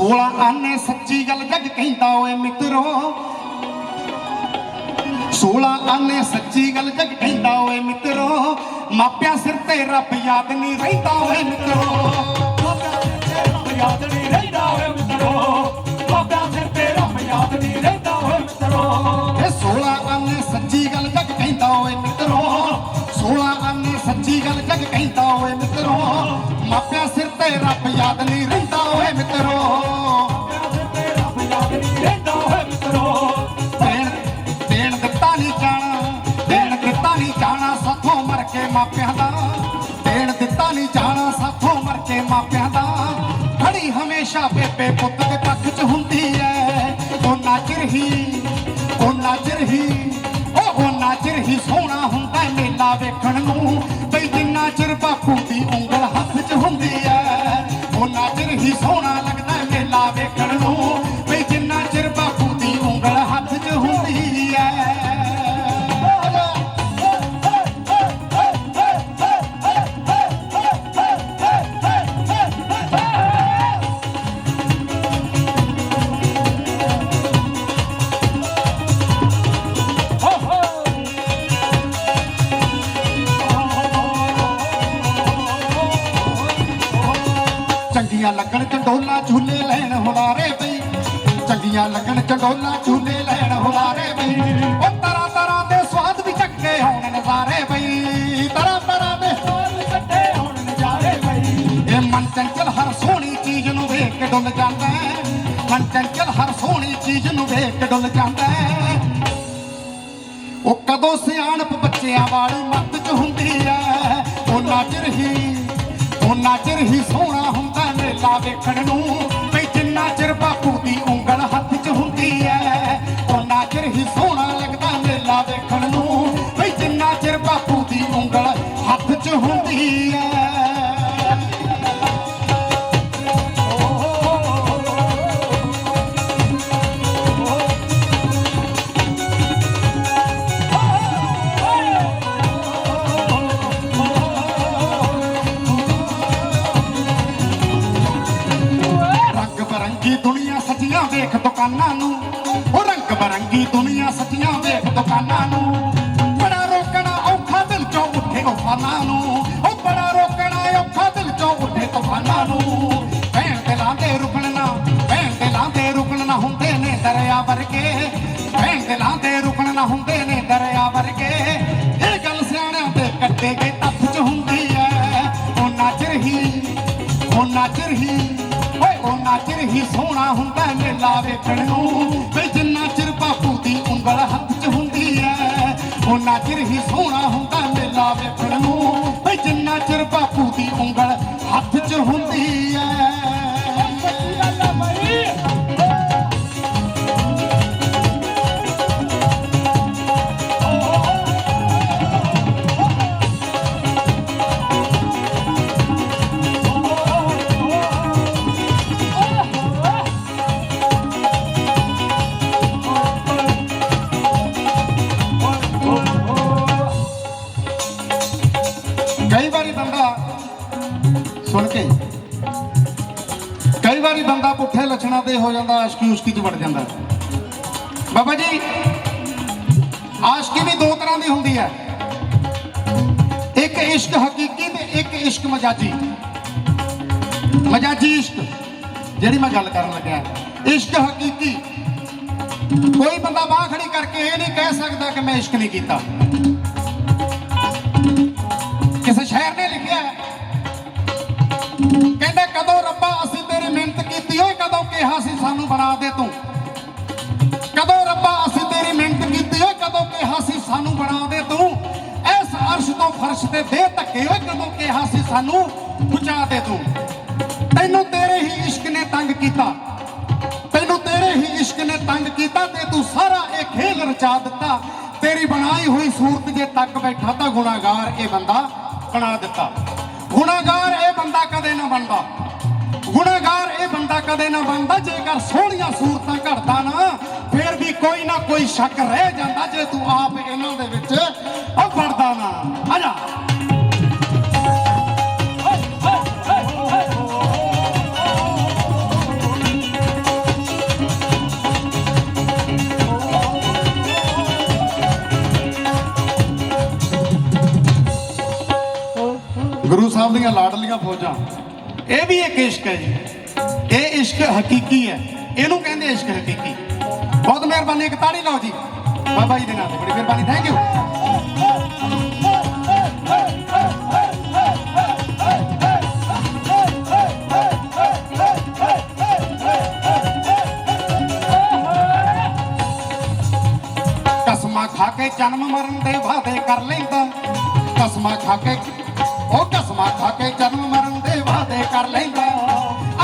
16 ਆਨੇ ਸੱਚੀ ਗੱਲ ਜੱਗ ਕਹਿੰਦਾ ਓਏ ਮਿੱਤਰੋ। 16 ਆਨੇ ਸੱਚੀ ਗੱਲ ਜੱਗ ਕਹਿੰਦਾ ਓਏ ਮਿੱਤਰੋ। ਮਾਪਿਆਂ ਸਿਰ ਤੇ ਰੱਬ ਯਾਦ ਨਹੀਂ ਰਹਿੰਦਾ ਓਏ ਮਿੱਤਰੋ। ਬਾਬਿਆਂ ਸਿਰ ਤੇ ਰੱਬ ਯਾਦ ਨਹੀਂ ਰਹਿੰਦਾ ਓਏ ਮਿੱਤਰੋ। ਬਾਬਿਆਂ ਸਿਰ ਤੇ ਰੱਬ ਯਾਦ ਨਹੀਂ ਰਹਿੰਦਾ ਓਏ ਮਿੱਤਰੋ। ਇਹ 16 ਆਨੇ ਸੱਚੀ ਗੱਲ ਜੱਗ ਕਹਿੰਦਾ ਓਏ ਮਿੱਤਰੋ। 16 ਆਨੇ ਸੱਚੀ ਗੱਲ ਜੱਗ ਕਹਿੰਦਾ ਓਏ ਮਿੱਤਰੋ। ਮਾਪਿਆਂ ਸਿਰ ਤੇ ਰੱਬ ਯਾਦ ਨਹੀਂ ਰਹਿੰਦਾ ਓਏ ਮਿੱਤਰੋ। ਖੜੀ ਬੇਬੇ ਪੁੱਤ ਦੇ ਪੱਖ 'ਚ ਹੁੰਦੀ ਐ। ਉਹ ਨਾਚਰ ਹੀ, ਉਹ ਨਾਚਰ ਹੀ, ਉਹ ਉਹ ਨਾਚਰ ਹੀ ਸੋਹਣਾ ਹੁੰਦਾ ਮੇਲਾ ਵੇਖਣ ਨੂੰ ਬਈ ਜਿੰਨਾ ਚਿਰ ਬਾਪੂ ਦੀ ਉਂਗਲ ਹੱਥ 'ਚ ਹੁੰਦੀ ਐ। ਉਹ ਨਾਚਰ ਹੀ ਸੋਹਣਾ ਚੰਗੀਆਂ ਲੱਗਣ ਚੰਡੋਲਾ ਝੂਲੇ ਲੈਣ ਹੁਲਾਰੇ ਬਈ। ਉਹ ਤਰ੍ਹਾਂ ਤਰ੍ਹਾਂ ਦੇ ਸਵਾਦ ਵੀ ਚੱਕੇ ਹੋਣ ਨਜ਼ਾਰੇ ਬਈ। ਤਰ੍ਹਾਂ ਤਰ੍ਹਾਂ ਦੇ ਸੋਲ ਕੱਟੇ ਹੁਣ ਨਜ਼ਾਰੇ ਬਈ। ਇਹ ਮਨ ਚੰਚਲ ਹਰ ਸੋਹਣੀ ਚੀਜ਼ ਨੂੰ ਵੇਖ ਕੇ ਡੁੱਲ ਜਾਂਦਾ ਮਨ ਚੰਚਲ ਹਰ ਸੋਹਣੀ ਚੀਜ਼ ਨੂੰ ਵੇਖ ਕੇ ਡੁੱਲ ਜਾਂਦਾ ਉਹ ਕਦੋਂ ਸਿਆਣਪ ਬੱਚਿਆਂ ਵਾਲੀ ਮੱਤ ਚ ਹੁੰਦੀ ਐ ਉਹ ਨਾਚਰ ਹੀ ਉਹ ਨਾਚਰ ਹੀ ਸੋਹਣਾ ਹੁੰਦਾ ਮੇਲਾ ਵੇਖਣ ਨੂੰ। ਸਜੀਆਂ ਵੇਖ ਦੁਕਾਨਾਂ ਨੂੰ। ਉਹ ਰੰਗ ਬਰੰਗੀ ਦੁਨੀਆ ਸਜੀਆਂ ਵੇਖ ਦੁਕਾਨਾਂ ਨੂੰ। ਬੜਾ ਰੋਕਣਾ ਔਖਾ ਦਿਲ ਚੋਂ ਉੱਠੇ ਤੂਫਾਨਾਂ ਨੂੰ। ਉਹ ਬੜਾ ਰੋਕਣਾ ਔਖਾ ਦਿਲ ਚੋਂ ਉੱਠੇ ਤੂਫਾਨਾਂ ਨੂੰ। ਭੈਣ ਦਿਲਾਂ ਦੇ ਰੁਕਣ ਨਾ, ਭੈਣ ਦਿਲਾਂ ਦੇ ਰੁਕਣ ਨਾ ਹੁੰਦੇ ਨੇ ਦਰਿਆ ਵਰਗੇ। ਹੀ ਸੋਹਣਾ ਹੁੰਦਾ ਮੇਲਾ ਵੇਖਣ ਨੂੰ। ਆਸ਼ਕੀ ਚ ਵੜ ਜਾਂਦਾ ਬਾਬਾ ਜੀ ਆਸ਼ਕੀ ਵੀ ਦੋ ਤਰ੍ਹਾਂ ਦੀ ਹੁੰਦੀ ਹੈ। ਇੱਕ ਇਸ਼ਕ ਹਕੀਕੀ ਤੇ ਇੱਕ ਇਸ਼ਕ ਮਜਾਜੀ। ਮਜਾਜੀ ਇਸ਼ਕ ਜਿਹੜੀ ਮੈਂ ਗੱਲ ਕਰਨ ਲੱਗਿਆ। ਇਸ਼ਕ ਹਕੀਕੀ ਕੋਈ ਬੰਦਾ ਬਾਹ ਖੜੀ ਕਰਕੇ ਇਹ ਨਹੀਂ ਕਹਿ ਸਕਦਾ ਕਿ ਮੈਂ ਇਸ਼ਕ ਨਹੀਂ ਕੀਤਾ। ਕਿਸੇ ਸ਼ਾਇਰ ਨੇ ਲਿਖਿਆ ਹੈ, ਕਹਿੰਦਾ ਕਦੋਂ ਦੇ ਤੂੰ। ਕਦੋਂ ਰੱਬਾ ਅਸੀਂ ਤੇਰੀ ਮਿਹਨਤ ਕੀਤੀ ਓਏ ਕਦੋਂ ਕਿਹਾ ਸੀ ਸਾਨੂੰ ਬਣਾ ਦੇ ਤੂੰ, ਇਸ ਅਰਸ਼ ਤੋਂ ਫਰਸ਼ ਤੇ ਦੇ ਧੱਕੇ ਓਏ ਕਦੋਂ ਕਿਹਾ ਸੀ ਸਾਨੂੰ ਪਹੁੰਚਾ ਦੇ ਤੂੰ। ਤੈਨੂੰ ਤੇਰੇ ਹੀ ਇਸ਼ਕ ਨੇ ਤੰਗ ਕੀਤਾ। ਤੈਨੂੰ ਤੇਰੇ ਹੀ ਇਸ਼ਕ ਨੇ ਤੰਗ ਕੀਤਾ ਤੇ ਤੂੰ ਸਾਰਾ ਇਹ ਖੇਲ ਰਚਾ ਦਿੱਤਾ। ਤੇਰੀ ਬਣਾਈ ਹੋਈ ਸੂਰਤ ਜੇ ਤੱਕ ਬੈਠਾ ਤਾਂ ਗੁਨਾਹਗਾਰ ਇਹ ਬੰਦਾ ਬਣਾ ਦਿੱਤਾ। ਗੁਨਾਹਗਾਰ ਇਹ ਬੰਦਾ ਕਦੇ ਨਾ ਬਣਦਾ। ਗੁਨਾਹਗਾਰ ਇਹ ਬੰਦਾ ਕਦੇ ਨਾ ਬਣਦਾ, ਜੇਕਰ ਸੋਹਣੀਆਂ ਸੂਰਤਾਂ ਘੜਦਾ ਨਾ, ਫਿਰ ਵੀ ਕੋਈ ਨਾ ਕੋਈ ਸ਼ੱਕ ਰਹਿ ਜਾਂਦਾ ਜੇ ਤੂੰ ਆਪ ਇਹਨਾਂ ਦੇ ਵਿੱਚ ਉਹ ਵੜਦਾ ਨਾ। ਆ ਜਾ। ਗੁਰੂ ਸਾਹਿਬ ਦੀਆਂ ਲਾਡਲੀਆਂ ਫੌਜਾਂ। ਇਹ ਵੀ ਇੱਕ ਇਸ਼ਕ ਹੈ ਜੀ। ਇਹ ਇਸ਼ਕ ਹਕੀਕੀ ਹੈ। ਇਹਨੂੰ ਕਹਿੰਦੇ ਇਸ਼ਕ ਹਕੀਕੀ। ਬਹੁਤ ਮਿਹਰਬਾਨੀ, ਇੱਕ ਤਾੜੀ ਲਾਓ ਜੀ। ਬਾਬਾ ਜੀ ਦੇ ਨਾਮ ਤੇ, ਬੜੀ ਮਿਹਰਬਾਨੀ। ਥੈਂਕ ਯੂ ਕਸਮਾਂ ਖਾ ਕੇ ਜਨਮ ਮਰਨ ਦੇ ਵਾਅਦੇ ਕਰ ਲੈਂਦਾ। ਕਸਮਾਂ ਖਾ ਕੇ ਉਹ ਕਸਮਾਂ ਖਾ ਕੇ ਜਨਮ ਮਰਨ ਦੇ ਕਰ ਲੈਂਦਾ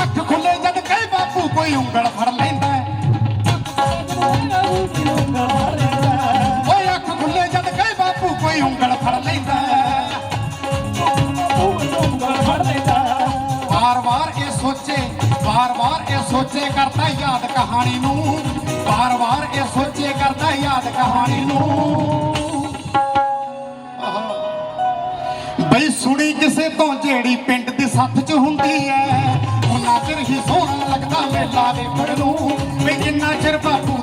ਅੱਖ ਖੁੱਲੇ ਜਦ ਕਹੇ ਬਾਪੂ, ਕੋਈ ਉਂਗਲ ਫੜ ਲੈਂਦਾ ਓਏ ਅੱਖ ਖੁੱਲੇ ਜਦ ਕਹੇ ਬਾਪੂ, ਕੋਈ ਉਂਗਲ ਫੜ ਲੈਂਦਾ ਵਾਰ-ਵਾਰ ਇਹ ਸੋਚੇ, ਵਾਰ-ਵਾਰ ਇਹ ਸੋਚੇ ਕਰਦਾ ਯਾਦ ਕਹਾਣੀ ਨੂੰ। ਵਾਰ-ਵਾਰ ਇਹ ਸੋਚੇ ਕਰਦਾ ਯਾਦ ਕਹਾਣੀ ਨੂੰ। ਬਈ ਸੁਣੀ ਕਿਸੇ ਤੋਂ, ਜਿਹੜੀ ਪਿੰਡ ਸੱਥ 'ਚ ਹੁੰਦੀ ਐ। ਉਹਨਾਂ ਚਿਰ ਹੀ ਸੋਹਣਾ ਲੱਗਦਾ ਮੇਲਾ ਵੇਖਣ ਨੂੰ। ਬਈ ਜਿੰਨਾ ਚਿਰ ਬਾਪੂ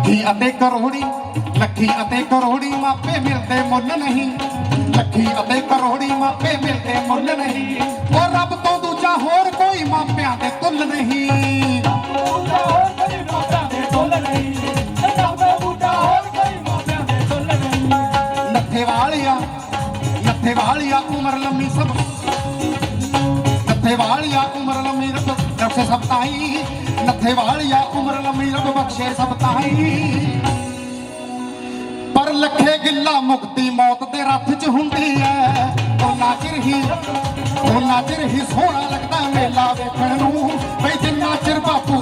ਲੱਖੀ ਅਤੇ ਕਰੋੜੀ ਲੱਖੀ ਅਤੇ ਕਰੋੜੀ ਮਾਪੇ ਮਿਲਦੇ ਮੁੱਲ ਨਹੀਂ। ਲੱਖੀ ਅਤੇ ਕਰੋੜੀ ਮਾਪੇ ਮਿਲਦੇ ਮੁੱਲ ਨਹੀਂ। ਉਹ ਰੱਬ ਤੋਂ ਦੂਜਾ ਹੋਰ ਕੋਈ ਮਾਪਿਆਂ ਦੇ ਤੁੱਲ ਨਹੀਂ। ਬਖਸ਼ੇ ਸਭ ਤਾਈ, ਨੱਥੇ ਵਾਲਿਆ ਉਮਰ ਲੰਮੀ ਰੱਬ ਬਖਸ਼ੇ ਸਭ ਤਾਈ। ਪਰ ਲੱਖੇ ਗਿੱਲਾ ਮੁਕਤੀ ਮੌਤ ਦੇ ਰੱਥ 'ਚ ਹੁੰਦੀ ਐ। ਉਹ ਨਾਚਰ ਹੀ ਉਹ ਨਾਚਰ ਹੀ ਸੋਹਣਾ ਲੱਗਦਾ ਮੇਲਾ ਵੇਖਣ ਨੂੰ। ਬਈ ਜਿੰਨਾ ਚਿਰ ਬਾਪੂ